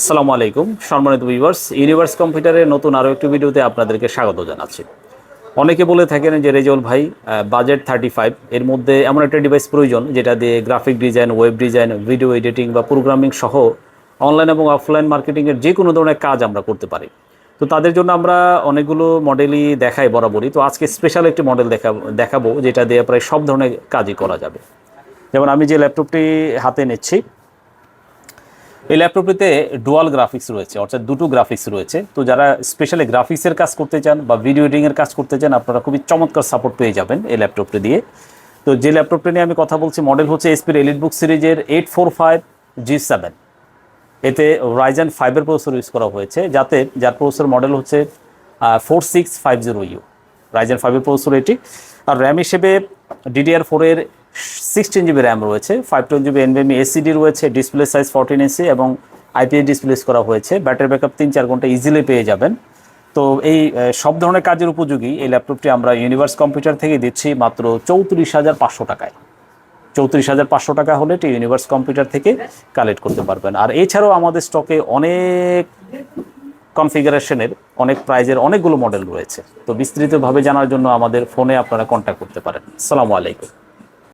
আসসালামু আলাইকুম। সম্মানিত ভিউয়ার্স ইউনিভার্স কম্পিউটারের নতুন আরও একটি ভিডিওতে আপনাদেরকে স্বাগত জানাচ্ছি। অনেকে বলে থাকেন যে রেজল ভাই বাজেট থার্টি ফাইভ এর মধ্যে এমন একটা ডিভাইস প্রয়োজন যেটা দিয়ে graphic design web design video editing বা প্রোগ্রামিং সহ অনলাইন এবং অফলাইন মার্কেটিংয়ের যে কোনো ধরনের কাজ আমরা করতে পারি। তো তাদের জন্য আমরা অনেকগুলো মডেলই দেখাই বরাবরই। তো আজকে স্পেশাল একটি মডেল দেখা দেখাবো যেটা দিয়ে প্রায় সব ধরনের কাজই করা যাবে। যেমন আমি যে ল্যাপটপটি হাতে নিচ্ছি এই ল্যাপটপটিতে ডুয়াল গ্রাফিক্স রয়েছে, অর্থাৎ দুটো গ্রাফিক্স রয়েছে। তো যারা স্পেশালি গ্রাফিক্সের কাজ করতে চান বা ভিডিও এডিংয়ের কাজ করতে চান, আপনারা খুবই চমৎকার সাপোর্ট পেয়ে যাবেন এই ল্যাপটপটি দিয়ে। তো যে ল্যাপটপটি নিয়ে আমি কথা বলছি মডেল হচ্ছে এসপির এলিট বুক সিরিজের eight four five G seven এতে রাইজেন ফাইভের প্রসেসর ইউজ করা হয়েছে, যাতে যার প্রসেসর মডেল হচ্ছে four six five zero U Ryzen ফাইভের প্রসেসর এটি। আর র্যাম হিসেবে ডিডিআর ফোরের সিক্সটিন জিবি র্যাম রয়েছে five twelve GB NVMe SSD রয়েছে ডিসপ্লে সাইজ ফোরটিন ইঞ্চি এবং আইপিএস ডিসপ্লে করা হয়েছে। ব্যাটারি ব্যাকআপ তিন চার ঘণ্টা ইজিলি পেয়ে যাবেন। তো এই সব ধরনের কাজের উপযোগী এই ল্যাপটপটি আমরা ইউনিভার্স কম্পিউটার থেকে দিচ্ছি মাত্র চৌত্রিশ হাজার পাঁচশো টাকায়। চৌত্রিশ হাজার পাঁচশো টাকা হলে এটি ইউনিভার্স কম্পিউটার থেকে কালেক্ট করতে পারবেন। আর এছাড়াও আমাদের স্টকে অনেক কনফিগারেশনের অনেক প্রাইজের অনেকগুলো মডেল রয়েছে। তো বিস্তৃতভাবে জানার জন্য আমাদের ফোনে আপনারা কন্ট্যাক্ট করতে পারেন। আসসালামু আলাইকুম।